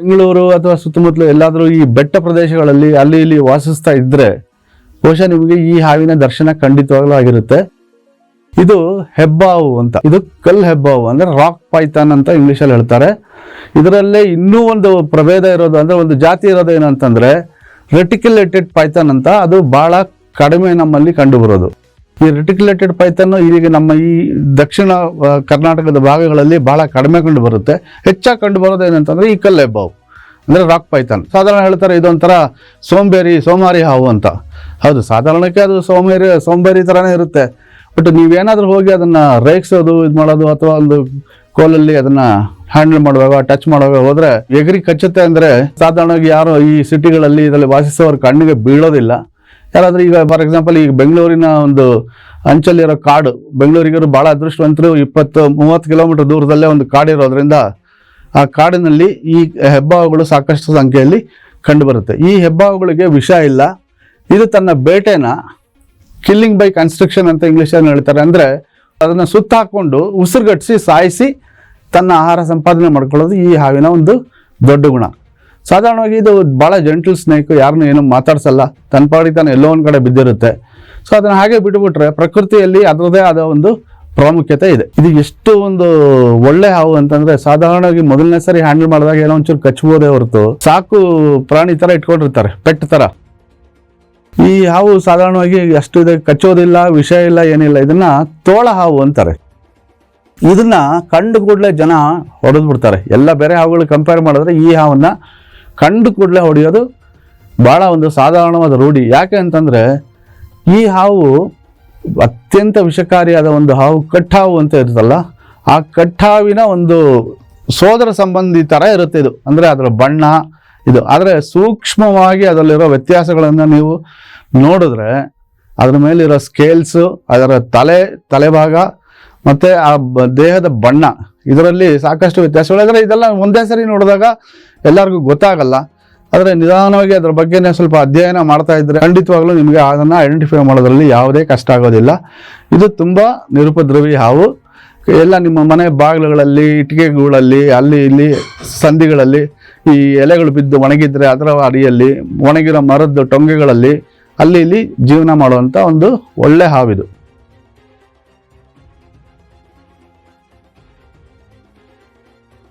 ಬೆಂಗಳೂರು ಅಥವಾ ಸುತ್ತಮುತ್ತಲು ಎಲ್ಲಾದರೂ ಈ ಬೆಟ್ಟ ಪ್ರದೇಶಗಳಲ್ಲಿ ಅಲ್ಲಿ ಇಲ್ಲಿ ವಾಸಿಸ್ತಾ ಇದ್ರೆ ಬಹುಶಃ ನಿಮಗೆ ಈ ಹಾವಿನ ದರ್ಶನ ಖಂಡಿತವಾಗ್ಲೂ ಆಗಿರುತ್ತೆ. ಇದು ಹೆಬ್ಬಾವು ಅಂತ. ಇದು ಕಲ್ ಹೆಬ್ಬಾವು ಅಂದ್ರೆ ರಾಕ್ ಪೈಥಾನ್ ಅಂತ ಇಂಗ್ಲಿಷ್ ಅಲ್ಲಿ ಹೇಳ್ತಾರೆ. ಇದರಲ್ಲೇ ಇನ್ನೂ ಒಂದು ಪ್ರಭೇದ ಇರೋದು ಅಂದ್ರೆ ಒಂದು ಜಾತಿ ಇರೋದು ಏನಂತಂದ್ರೆ ರೆಟಿಕ್ಯುಲೇಟೆಡ್ ಪೈಥಾನ್ ಅಂತ. ಅದು ಬಹಳ ಕಡಿಮೆ ನಮ್ಮಲ್ಲಿ ಕಂಡು ಬರೋದು. ಈ ರೆಟಿಕ್ಯುಲೇಟೆಡ್ ಪೈಥನ್ನು ಈಗ ನಮ್ಮ ಈ ದಕ್ಷಿಣ ಕರ್ನಾಟಕದ ಭಾಗಗಳಲ್ಲಿ ಬಹಳ ಕಡಿಮೆ ಕಂಡು ಬರುತ್ತೆ. ಹೆಚ್ಚಾಗಿ ಕಂಡು ಬರೋದು ಏನಂತಂದ್ರೆ ಈ ಕಲ್ಲೆ ಬಾವು, ಅಂದ್ರೆ ರಾಕ್ ಪೈಥನ್ ಸಾಧಾರಣ ಹೇಳ್ತಾರೆ ಇದೊಂಥರ ಸೋಂಬೇರಿ, ಸೋಮಾರಿ ಹಾವು ಅಂತ. ಹೌದು, ಸಾಧಾರಣಕ್ಕೆ ಅದು ಸೋಮೇರಿ, ಸೋಂಬೇರಿ ಥರನೇ ಇರುತ್ತೆ. ಬಟ್ ನೀವೇನಾದರೂ ಹೋಗಿ ಅದನ್ನ ರೇಗಿಸೋದು, ಇದು ಮಾಡೋದು, ಅಥವಾ ಒಂದು ಕೋಲಲ್ಲಿ ಅದನ್ನ ಹ್ಯಾಂಡಲ್ ಮಾಡುವಾಗ ಟಚ್ ಮಾಡುವಾಗ ಹೋದರೆ ಎಗರಿ ಕಚ್ಚುತ್ತೆ ಅಂದ್ರೆ ಸಾಧಾರಣವಾಗಿ ಯಾರು ಈ ಸಿಟಿಗಳಲ್ಲಿ ಇದರಲ್ಲಿ ವಾಸಿಸೋರು ಕಣ್ಣಿಗೆ ಬೀಳೋದಿಲ್ಲ. ಯಾರಾದ್ರೂ ಈಗ ಫಾರ್ ಎಕ್ಸಾಂಪಲ್ ಈಗ ಬೆಂಗಳೂರಿನ ಒಂದು ಅಂಚಲ್ಲಿರೋ ಕಾಡು, ಬೆಂಗಳೂರಿಗರು ಬಹಳ ಅದೃಷ್ಟವಂತರು. ಇಪ್ಪತ್ತು, ಮೂವತ್ತು ಕಿಲೋಮೀಟರ್ ದೂರದಲ್ಲೇ ಒಂದು ಕಾಡಿರೋದ್ರಿಂದ ಆ ಕಾಡಿನಲ್ಲಿ ಈ ಹೆಬ್ಬಾವುಗಳು ಸಾಕಷ್ಟು ಸಂಖ್ಯೆಯಲ್ಲಿ ಕಂಡುಬರುತ್ತೆ. ಈ ಹೆಬ್ಬಾವುಗಳಿಗೆ ವಿಷ ಇಲ್ಲ. ಇದು ತನ್ನ ಬೇಟೆನ ಕಿಲ್ಲಿಂಗ್ ಬೈ ಕನ್ಸ್ಟ್ರಕ್ಷನ್ ಅಂತ ಇಂಗ್ಲೀಷಲ್ಲಿ ಹೇಳ್ತಾರೆ. ಅಂದರೆ ಅದನ್ನು ಸುತ್ತಾಕೊಂಡು ಉಸಿರುಗಟ್ಟಿಸಿ, ಸಾಯಿಸಿ ತನ್ನ ಆಹಾರ ಸಂಪಾದನೆ ಮಾಡ್ಕೊಳ್ಳೋದು ಈ ಹಾವಿನ ಒಂದು ದೊಡ್ಡ ಗುಣ. ಸಾಧಾರಣವಾಗಿ ಇದು ಭಾಳ ಜೆಂಟಲ್ ಸ್ನೇಕ್ ಯಾರನ್ನೂ ಏನು ಮಾತಾಡ್ಸಲ್ಲ. ತನ್ನ ಪಾಡಿ ತಾನು ಎಲ್ಲೋ ಒಂದು ಕಡೆ ಬಿದ್ದಿರುತ್ತೆ. ಸೊ ಅದನ್ನು ಹಾಗೆ ಬಿಟ್ಟುಬಿಟ್ರೆ ಪ್ರಕೃತಿಯಲ್ಲಿ ಅದರದೇ ಆದ ಒಂದು ಪ್ರಾಮುಖ್ಯತೆ ಇದೆ. ಇದು ಎಷ್ಟು ಒಂದು ಒಳ್ಳೆ ಹಾವು ಅಂತಂದ್ರೆ ಸಾಧಾರಣವಾಗಿ ಮೊದಲನೇ ಸರಿ ಹ್ಯಾಂಡಲ್ ಮಾಡಿದಾಗ ಏನೋ ಒಂಚೂರು ಕಚ್ಬೋದೇ ಹೊರತು ಸಾಕು ಪ್ರಾಣಿ ತರ ಇಟ್ಕೊಂಡಿರ್ತಾರೆ, ಪೆಟ್ ತರ. ಈ ಹಾವು ಸಾಧಾರಣವಾಗಿ ಅಷ್ಟು ಇದೆ, ಕಚ್ಚೋದಿಲ್ಲ, ವಿಷ ಇಲ್ಲ, ಏನಿಲ್ಲ. ಇದನ್ನ ತೋಳ ಹಾವು ಅಂತಾರೆ. ಇದನ್ನ ಕಂಡು ಕೂಡಲೇ ಜನ ಹೊಡೆದ್ಬಿಡ್ತಾರೆ. ಎಲ್ಲ ಬೇರೆ ಹಾವುಗಳು ಕಂಪೇರ್ ಮಾಡಿದ್ರೆ ಈ ಹಾವನ್ನ ಕಂಡು ಕೂಡಲೇ ಹೊಡೆಯೋದು ಭಾಳ ಒಂದು ಸಾಧಾರಣವಾದ ರೂಢಿ. ಯಾಕೆ ಅಂತಂದರೆ ಈ ಹಾವು ಅತ್ಯಂತ ವಿಷಕಾರಿಯಾದ ಒಂದು ಹಾವು ಕಟ್ಟಾವು ಅಂತ ಇರುತ್ತಲ್ಲ, ಆ ಕಟ್ಟಾವಿನ ಒಂದು ಸೋದರ ಸಂಬಂಧಿ ಥರ ಇರುತ್ತೆ ಇದು. ಅಂದರೆ ಅದರ ಬಣ್ಣ, ಇದು ಆದರೆ ಸೂಕ್ಷ್ಮವಾಗಿ ಅದರಲ್ಲಿರೋ ವ್ಯತ್ಯಾಸಗಳನ್ನು ನೀವು ನೋಡಿದ್ರೆ ಅದರ ಮೇಲಿರೋ ಸ್ಕೇಲ್ಸು ಅದರ ತಲೆ, ತಲೆಭಾಗ ಮತ್ತು ಆ ದೇಹದ ಬಣ್ಣ, ಇದರಲ್ಲಿ ಸಾಕಷ್ಟು ವ್ಯತ್ಯಾಸಗಳು. ಇದೆಲ್ಲ ಒಂದೇ ಸರಿ ನೋಡಿದಾಗ ಎಲ್ಲರಿಗೂ ಗೊತ್ತಾಗಲ್ಲ. ಆದರೆ ನಿಧಾನವಾಗಿ ಅದ್ರ ಬಗ್ಗೆನೇ ಸ್ವಲ್ಪ ಅಧ್ಯಯನ ಮಾಡ್ತಾ ಇದ್ರೆ ಖಂಡಿತವಾಗ್ಲೂ ನಿಮಗೆ ಅದನ್ನು ಐಡೆಂಟಿಫೈ ಮಾಡೋದ್ರಲ್ಲಿ ಯಾವುದೇ ಕಷ್ಟ ಆಗೋದಿಲ್ಲ. ಇದು ತುಂಬ ನಿರುಪದ್ರವಿ ಹಾವು. ಎಲ್ಲ ನಿಮ್ಮ ಮನೆ ಬಾಗಿಲುಗಳಲ್ಲಿ, ಇಟ್ಟಿಗೆಗಳಲ್ಲಿ, ಅಲ್ಲಿ ಇಲ್ಲಿ ಸಂಧಿಗಳಲ್ಲಿ ಈ ಎಲೆಗಳು ಬಿದ್ದು ಒಣಗಿದ್ರೆ ಅದರ ಅಡಿಯಲ್ಲಿ, ಒಣಗಿರೋ ಮರದ ಟೊಂಗೆಗಳಲ್ಲಿ, ಅಲ್ಲಿ ಇಲ್ಲಿ ಜೀವನ ಮಾಡುವಂಥ ಒಂದು ಒಳ್ಳೆ ಹಾವಿದು.